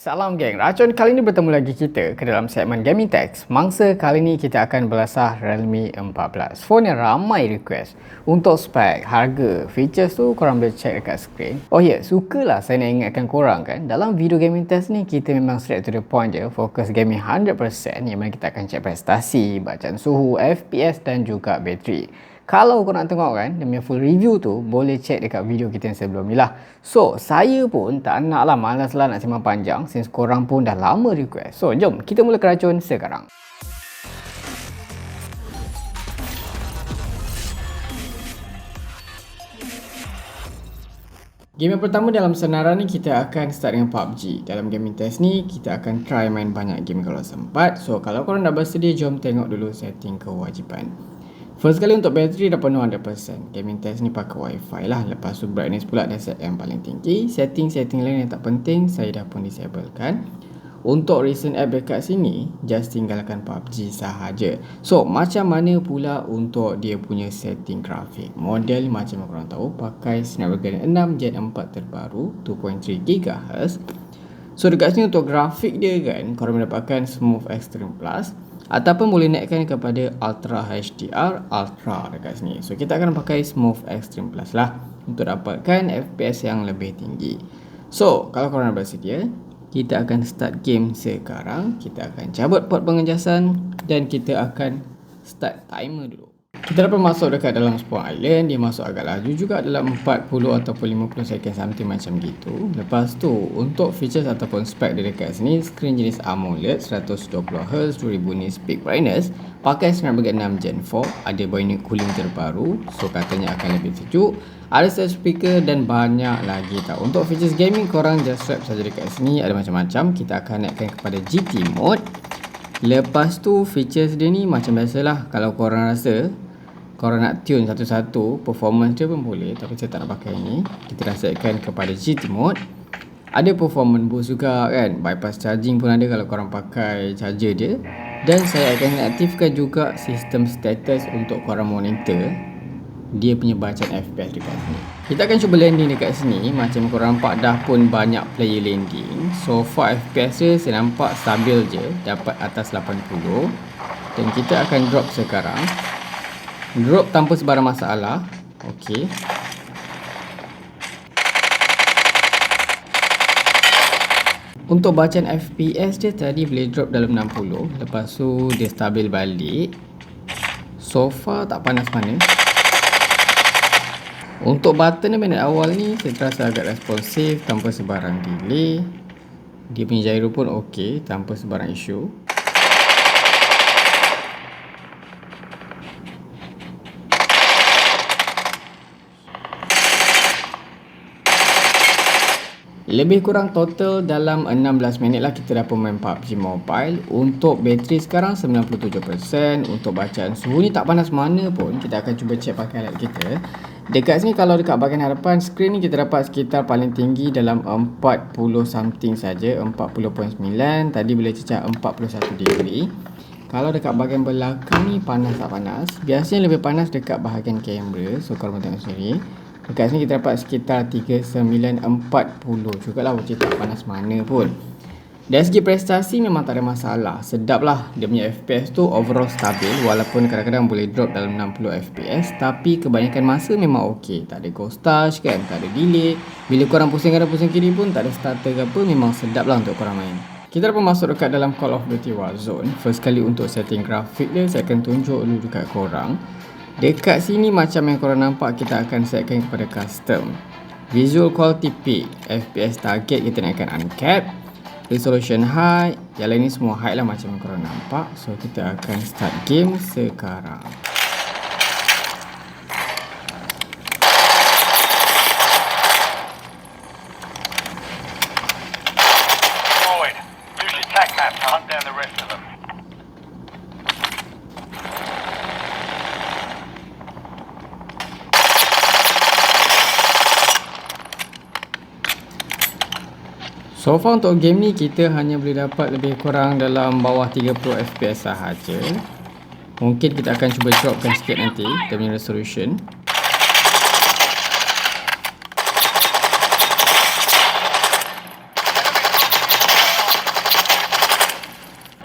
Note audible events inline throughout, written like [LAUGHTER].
Salam geng, racun kali ini bertemu lagi kita ke dalam segmen Gaming Text. Mangsa kali ini kita akan belasah Realme 14. Phone yang ramai request. Untuk spek, harga, features tu korang boleh check dekat screen. Oh ya, yeah, sukalah saya nak ingatkan korang kan. Dalam video Gaming Test ni kita memang straight to the point je. Fokus gaming 100% yang mana kita akan check prestasi, bacaan suhu, FPS dan juga bateri. Kalau nak tengok kan, demi full review tu, boleh check dekat video kita yang sebelum ni lah. So, saya pun tak nak lah malas lah nak simpan panjang since korang pun dah lama request. So, jom kita mula keracun sekarang. Game yang pertama dalam senaran ni kita akan start dengan PUBG. Dalam gaming test ni kita akan try main banyak game kalau sempat. So kalau korang dah bersedia jom tengok dulu setting kewajipan. First kali untuk bateri dah penuh 100% Gaming test ni pakai wifi lah. Lepas tu brightness pula dah set yang paling tinggi. Setting-setting lain yang tak penting Saya dah pun disablekan. Untuk recent app dekat sini Just tinggalkan PUBG sahaja. So macam mana pula untuk dia punya setting grafik? Model macam korang tahu Pakai Snapdragon 6 Gen 4 terbaru 2.3 GHz So dekat sini untuk grafik dia kan Korang mendapatkan Smooth Extreme Plus ataupun boleh naikkan kepada Ultra HDR Ultra dekat sini. So kita akan pakai Smooth Extreme Plus lah untuk dapatkan FPS yang lebih tinggi. So kalau korang bersedia, kita akan start game sekarang. Kita akan cabut port pengejasan dan kita akan start timer dulu. Kita dapat masuk dekat dalam sebuah island Dia masuk agak laju juga dalam 40 ataupun 50 second something macam gitu. Lepas tu untuk features ataupun spek dia dekat sini Screen jenis AMOLED 120Hz 2000 nits peak brightness Pakai Snapdragon 6 Gen 4 Ada bionic cooling terbaru So katanya akan lebih sejuk. Ada set speaker dan banyak lagi tau. Untuk features gaming korang just strap saja dekat sini Ada macam-macam. Kita akan naikkan kepada GT mode. Lepas tu features dia ni macam biasalah. Kalau korang rasa korang nak tune satu-satu performance dia pun boleh. Tapi saya tak nak pakai ni kita dah setkan kepada GT mode. Ada performance boost juga kan? Bypass charging pun ada kalau korang pakai charger dia. Dan saya akan aktifkan juga sistem status untuk korang monitor dia punya bacaan FPS dekat sini. Kita akan cuba landing dekat sini. Macam korang nampak dah pun banyak player landing. So far FPS dia saya nampak stabil je. Dapat atas 80 dan kita akan drop sekarang Drop tanpa sebarang masalah. Okey. Untuk bacaan FPS dia tadi boleh drop dalam 60 Lepas tu dia stabil balik. So far tak panas mana. Untuk button minit awal ni Saya terasa agak responsif Tanpa sebarang delay. Dia punya gyro pun okey Tanpa sebarang isu Lebih kurang total dalam 16 minit lah kita dah pemain PUBG Mobile. Untuk bateri sekarang 97% Untuk bacaan suhu ni tak panas mana pun Kita akan cuba check pakai light kita. Dekat sini kalau dekat bahagian hadapan screen ni kita dapat sekitar paling tinggi dalam 40 something saja 40.9 Tadi boleh cecah 41 degree. Kalau dekat bahagian belakang ni panas tak panas? Biasanya lebih panas dekat bahagian kamera. So korang tengok sendiri Dekat sini kita dapat sekitar 3940 juga lah Wajib tak panas mana pun. Dari segi prestasi memang tak ada masalah. Sedap lah. Dia punya FPS tu overall stabil. Walaupun kadang-kadang boleh drop dalam 60 FPS Tapi kebanyakan masa memang ok Tak ada ghost touch kan Tak ada delay. Bila korang pusing kanan pusing kiri pun Tak ada starter ke apa Memang sedap lah untuk korang main. Kita dapat masuk dekat dalam Call of Duty Warzone. First kali untuk setting grafik dia Saya akan tunjuk dulu dekat korang Dekat sini macam yang korang nampak kita akan setkan kepada custom. Visual quality peak FPS target kita naikkan uncapped Resolution high Yang lain ni semua high lah macam yang korang nampak. So kita akan start game sekarang So far untuk game ni kita hanya boleh dapat lebih kurang dalam bawah 30 FPS sahaja. Mungkin kita akan cuba dropkan sikit nanti dia punya resolution.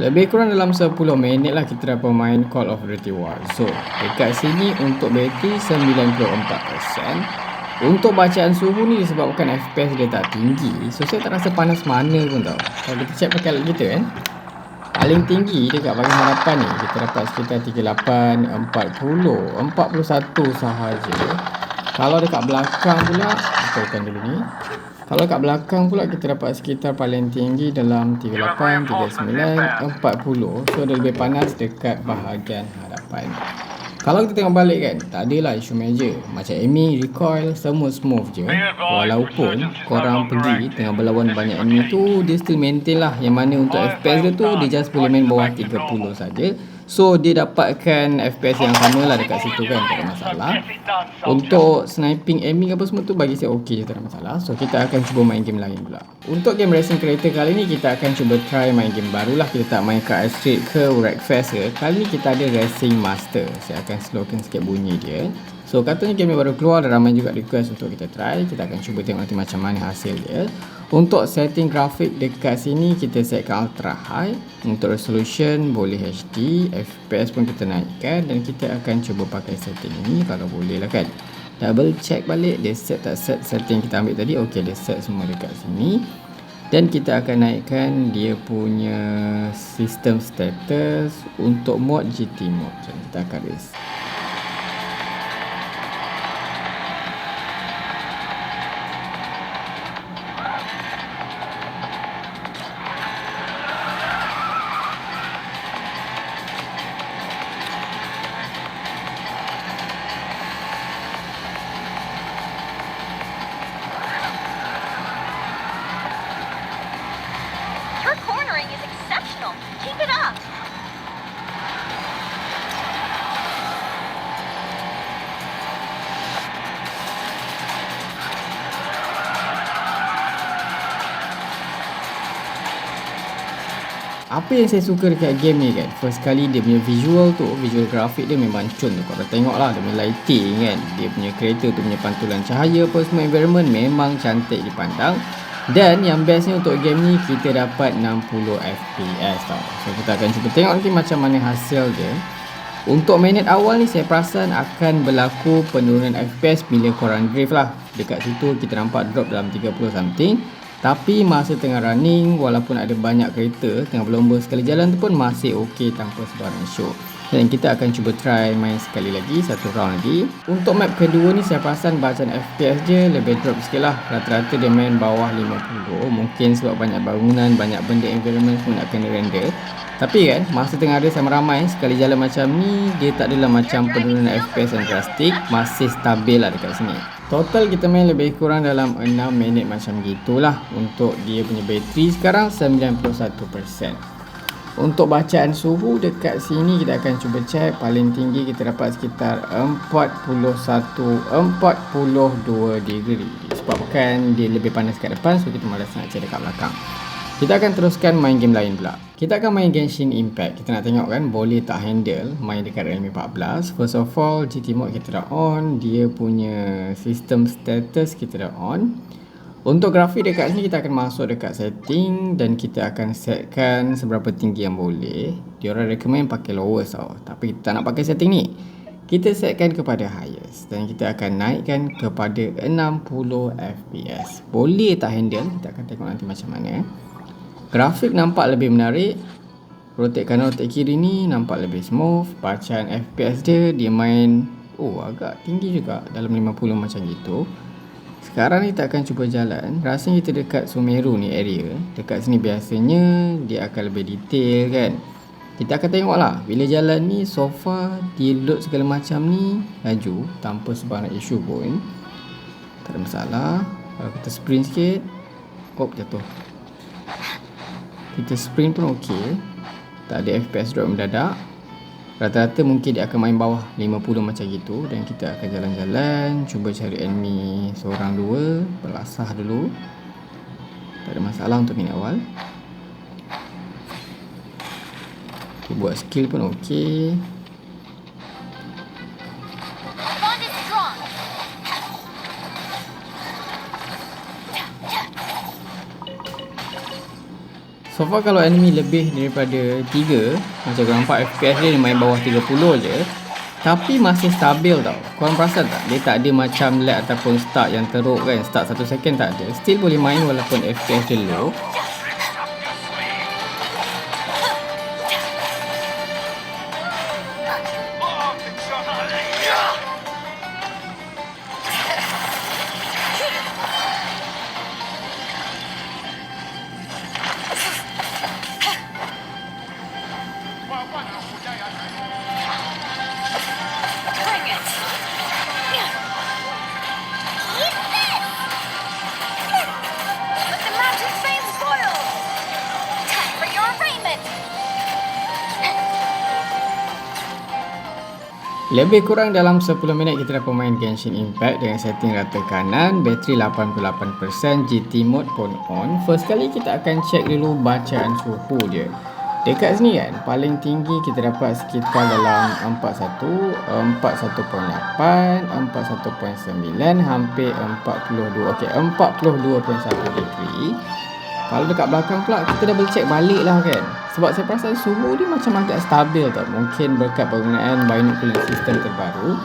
Lebih kurang dalam 10 minit lah kita dapat main Call of Duty War. So, dekat sini untuk bateri 94%. Untuk bacaan suhu ni disebabkan FPS dia tak tinggi. So, saya tak rasa panas mana pun tau. Kalau kita check pakai alat kita kan. Paling tinggi dekat bahagian hadapan ni kita dapat sekitar 38, 40, 41 sahaja. Kalau dekat belakang pula, kita dulu ni. Kalau kat belakang pula kita dapat sekitar paling tinggi dalam 38, 39, 40. So dia lebih panas dekat bahagian hadapan. Kalau kita tengok balik kan, tak adalah isu major. Macam aiming, recoil, semua smooth je. Walaupun korang pergi tengah berlawan banyak enemy tu, dia still maintain lah. Yang mana untuk FPS dia tu, dia just boleh main bawah 30 saja. So dia dapatkan FPS yang sama lah dekat situ kan Tak ada masalah. Untuk sniping aiming apa semua tu bagi saya okey je tak ada masalah. So kita akan cuba main game lain pula. Untuk game racing creator kali ni kita akan cuba try main game baru lah. Kita tak main kat Street ke Wreckfest ke. Kali ni kita ada Racing Master. Saya akan slowkan sikit bunyi dia. So katanya game yang baru keluar dan ramai juga request untuk kita try. Kita akan cuba tengok nanti macam mana hasil dia Untuk setting grafik dekat sini kita setkan ultra high Untuk resolution boleh HD FPS pun kita naikkan Dan kita akan cuba pakai setting ini kalau boleh lah kan Double check balik dia set tak set setting kita ambil tadi Ok dia set semua dekat sini dan kita akan naikkan dia punya sistem status untuk mod GT mod. Jadi kita akan race. Apa yang saya suka dekat game ni kan? First kali dia punya visual tu Visual grafik dia memang cun. Tu Korang tengok lah Dia punya lighting kan? Dia punya kereta tu punya pantulan cahaya apa semua environment Memang cantik dipandang. Dan yang bestnya untuk game ni Kita dapat 60 FPS tau. So kita akan cuba tengok nanti macam mana hasil dia. Untuk minit awal ni saya perasan akan berlaku penurunan FPS bila korang drift lah. Dekat situ kita nampak drop dalam 30 something tapi masa tengah running walaupun ada banyak kereta tengah berlomba sekali jalan tu pun masih okey tanpa sebarang show. Dan kita akan cuba try main sekali lagi satu round lagi. Untuk map kedua ni saya perasan bacaan FPS dia lebih drop sikit lah. Rata-rata dia main bawah 50. Mungkin sebab banyak bangunan, banyak benda environment semua nak kena render. Tapi kan masa tengah ada sama ramai sekali jalan macam ni dia tak adalah macam penurunan FPS yang drastik. Masih stabil lah dekat sini. Total kita main lebih kurang dalam 6 minit macam gitulah untuk dia punya bateri sekarang 91%. Untuk bacaan suhu dekat sini kita akan cuba check paling tinggi kita dapat sekitar 41 42 degree disebabkan dia lebih panas kat depan so kita malas nak check dekat belakang. Kita akan teruskan main game lain pula. Kita akan main Genshin Impact. Kita nak tengok kan boleh tak handle main dekat Realme 14. First of all, GT mode kita dah on. Dia punya sistem status kita dah on. Untuk grafik dekat sini kita akan masuk dekat setting dan kita akan setkan seberapa tinggi yang boleh. Dia orang recommend pakai lowest tau. Tapi kita tak nak pakai setting ni. Kita setkan kepada highest dan kita akan naikkan kepada 60 FPS. Boleh tak handle? Kita akan tengok nanti macam mana. Grafik nampak lebih menarik Rotate kanan rotate kiri ni nampak lebih smooth Bacaan FPS dia dia main Oh agak tinggi juga dalam 50 macam gitu Sekarang ni kita akan cuba jalan Rasanya kita dekat Sumeru ni area Dekat sini biasanya dia akan lebih detail kan Kita akan tengok lah Bila jalan ni so far dia load segala macam ni Laju tanpa sebarang isu pun. Tak ada masalah. Kalau kita sprint sikit Oh jatuh. Kita sprint pun okey. Tak ada FPS drop mendadak. Rata-rata mungkin dia akan main bawah 50 macam gitu dan kita akan jalan-jalan cuba cari enemy seorang dua belasah dulu. Tak ada masalah untuk minit awal okay, buat skill pun okey. So far kalau enemy lebih daripada 3 Macam korang nampak FPS dia, dia main bawah 30 je Tapi masih stabil tau. Korang perasan tak? Dia tak ada macam lag ataupun start yang teruk kan? Start 1 second tak ada. Still boleh main walaupun FPS dia low Lebih kurang dalam 10 minit kita dah pemain Genshin Impact dengan setting rata kanan, bateri 88%, GT mode pun on. First kali kita akan check dulu bacaan suhu dia. Dekat sini kan, paling tinggi kita dapat sekitar dalam 41, 41.8, 41.9, hampir 42. Okey, 42.1 degree. Kalau dekat belakang pula kita double check balik lah kan Sebab saya perasan suhu dia macam agak stabil tau. Mungkin berkat penggunaan cooling system terbaru.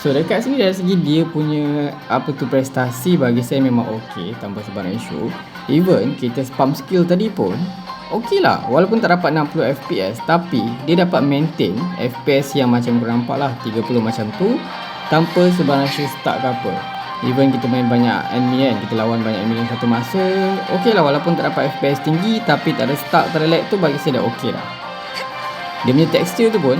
So dekat sini dari segi dia punya apa tu prestasi bagi saya memang okey tanpa sebarang isu. Even kita spam skill tadi pun okey lah. Walaupun tak dapat 60 FPS Tapi dia dapat maintain FPS yang macam korang nampak lah 30 macam tu Tanpa sebarang isu stuck ke apa Even kita main banyak enemy kan Kita lawan banyak enemy dalam satu masa Okey lah walaupun tak dapat FPS tinggi Tapi tak ada stuck, tak ada lag tu bagi saya dah okey lah. Dia punya texture tu pun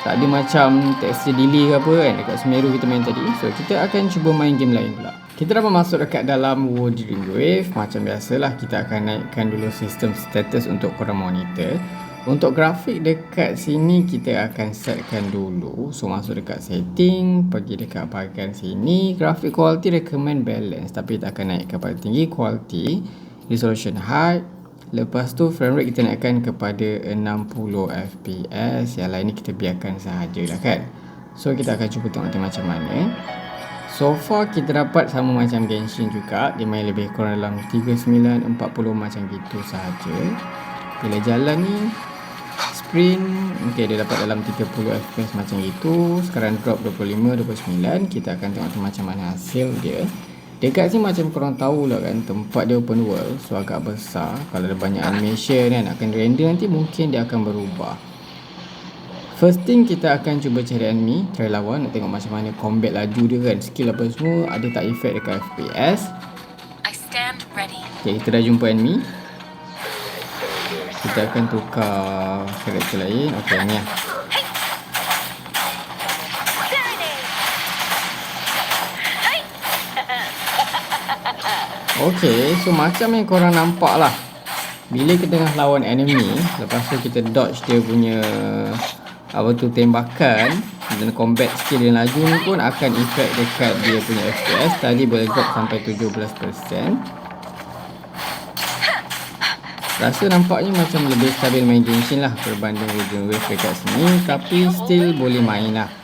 Tak ada macam texture delay ke apa kan Dekat Semeru kita main tadi. So kita akan cuba main game lain pula. Kita dah masuk dekat dalam Wuthering Wave Macam biasalah kita akan naikkan dulu sistem status untuk korang monitor untuk grafik dekat sini kita akan setkan dulu. So masuk dekat setting Pergi dekat bahagian sini. Grafik quality recommend balance Tapi kita akan naikkan pada tinggi quality Resolution high Lepas tu frame rate kita naikkan kepada 60 fps Yang lain ni kita biarkan sahajalah kan? So kita akan cuba tengok nanti macam mana. So far kita dapat sama macam Genshin juga. Dia main lebih kurang dalam 39, 40 macam gitu sahaja. Bila jalan ni sprint Okay dia dapat dalam 30 fps macam itu. Sekarang drop 25, 29 Kita akan tengok tu macam mana hasil dia. Dekat sini macam korang tahu lah kan Tempat dia open world So agak besar. Kalau ada banyak animation kan Akan render nanti mungkin dia akan berubah. First thing kita akan cuba cari enemy Try lawan Nak tengok macam mana combat laju dia kan Skill apa semua Ada tak effect dekat FPS. Okay kita dah jumpa enemy Kita akan tukar karakter lain. Okay ni lah. Okay, so macam yang korang nampak lah Bila kita tengah lawan enemy Lepas tu kita dodge dia punya Apa tu tembakan Dan combat skill dia laju ni pun Akan effect dekat dia punya FPS Tadi boleh drop sampai 17% Rasa nampaknya macam lebih stabil main Genshin lah Berbanding Radiant Wave dekat sini Tapi still boleh main lah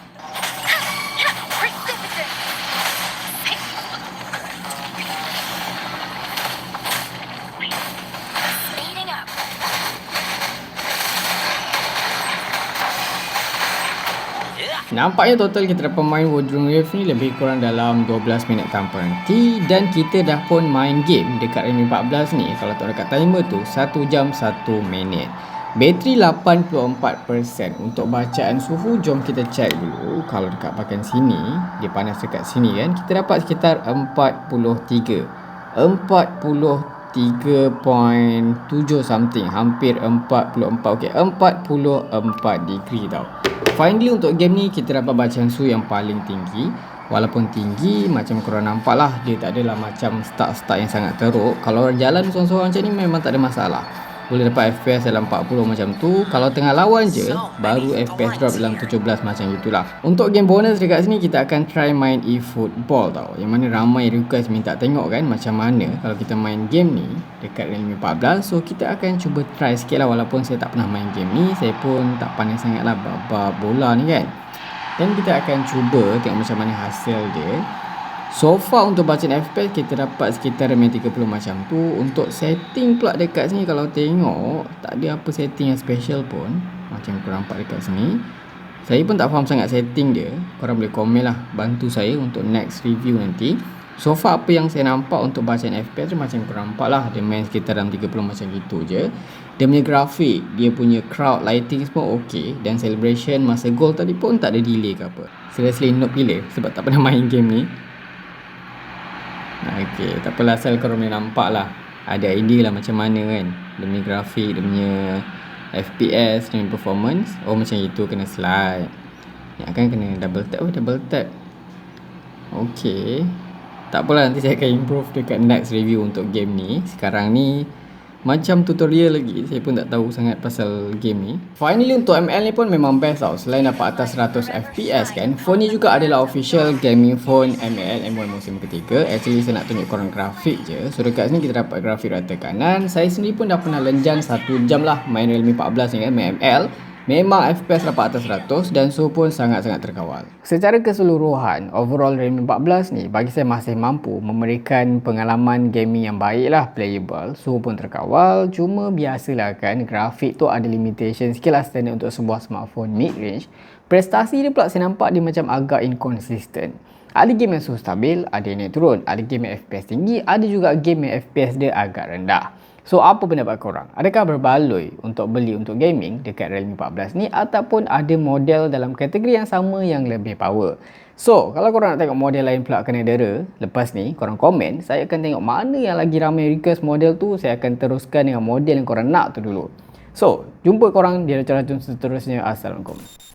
Nampaknya total kita dapat main Wuthering Wave ni lebih kurang dalam 12 minit tanpa henti. Dan kita dah pun main game dekat Remi 14 ni. Kalau tak dekat timer tu 1 jam 1 minit. Bateri 84% untuk bacaan suhu jom kita check dulu. Kalau dekat bahagian sini dia panas dekat sini kan kita dapat sekitar 43 43.7 something hampir 44 okey 44 degree tau. Finally untuk game ni kita dapat bacaan suhu yang paling tinggi. Walaupun tinggi macam korang nampak lah Dia tak adalah macam start-start yang sangat teruk. Kalau jalan seorang-seorang macam ni memang tak ada masalah Boleh dapat FPS dalam 40 macam tu. Kalau tengah lawan je Baru FPS drop dalam 17 macam itulah. Untuk game bonus dekat sini kita akan try main eFootball tau. Yang mana ramai request minta tengok kan Macam mana kalau kita main game ni Dekat Realme 14 So kita akan cuba try sikit lah Walaupun saya tak pernah main game ni. Saya pun tak pandai sangat lah bab bola ni kan. Dan kita akan cuba tengok macam mana hasil dia So far untuk bacaan FPS kita dapat sekitar RAM 30 macam tu. Untuk setting pula dekat sini kalau tengok Tak ada apa setting yang special pun. Macam korang nampak dekat sini. Saya pun tak faham sangat setting dia. Korang boleh komen lah. Bantu saya untuk next review nanti. So far apa yang saya nampak untuk bacaan FPS tu macam korang nampak lah. Dia main sekitar dalam 30 macam gitu je. Dia punya grafik, dia punya crowd lighting semua ok Dan celebration masa goal tadi pun tak ada delay ke apa. Seriously noob gila sebab tak pernah [LAUGHS] main game ni Okay, tak apalah asal korang boleh nampak lah. Ada idea lah macam mana kan. Punya grafik, dia punya FPS, punya performance. Oh macam itu kena slide. Ya kan kena double tap, oh double tap. Okay tak apalah nanti saya akan improve dekat next review untuk game ni. Sekarang ni macam tutorial lagi Saya pun tak tahu sangat pasal game ni. Finally untuk ML ni pun memang best tau. Selain dapat atas 100 FPS kan Phone ni juga adalah official gaming phone ML M1 musim ketiga. Actually saya nak tunjuk korang grafik je. So dekat sini kita dapat grafik rata kanan. Saya sendiri pun dah pernah lenjan 1 jam lah Main Realme 14 ni kan main ML Memang FPS dapat atas 100 dan suhu pun sangat-sangat terkawal. Secara keseluruhan, overall Realme 14 ni bagi saya masih mampu memberikan pengalaman gaming yang baik lah, playable. Suhu pun terkawal, cuma biasalah kan grafik tu ada limitation sikit lah standard untuk sebuah smartphone mid-range. Prestasi dia pula saya nampak dia macam agak inconsistent. Ada game yang suhu stabil, ada yang naik turun. Ada game yang FPS tinggi, ada juga game yang FPS dia agak rendah. So apa pendapat korang? Adakah berbaloi untuk beli untuk gaming dekat Realme 14 ni ataupun ada model dalam kategori yang sama yang lebih power? So, kalau korang nak tengok model lain pula kena dera lepas ni, korang komen, saya akan tengok mana yang lagi ramai request model tu, saya akan teruskan dengan model yang korang nak tu dulu. So, jumpa korang di racun-racun seterusnya. Assalamualaikum.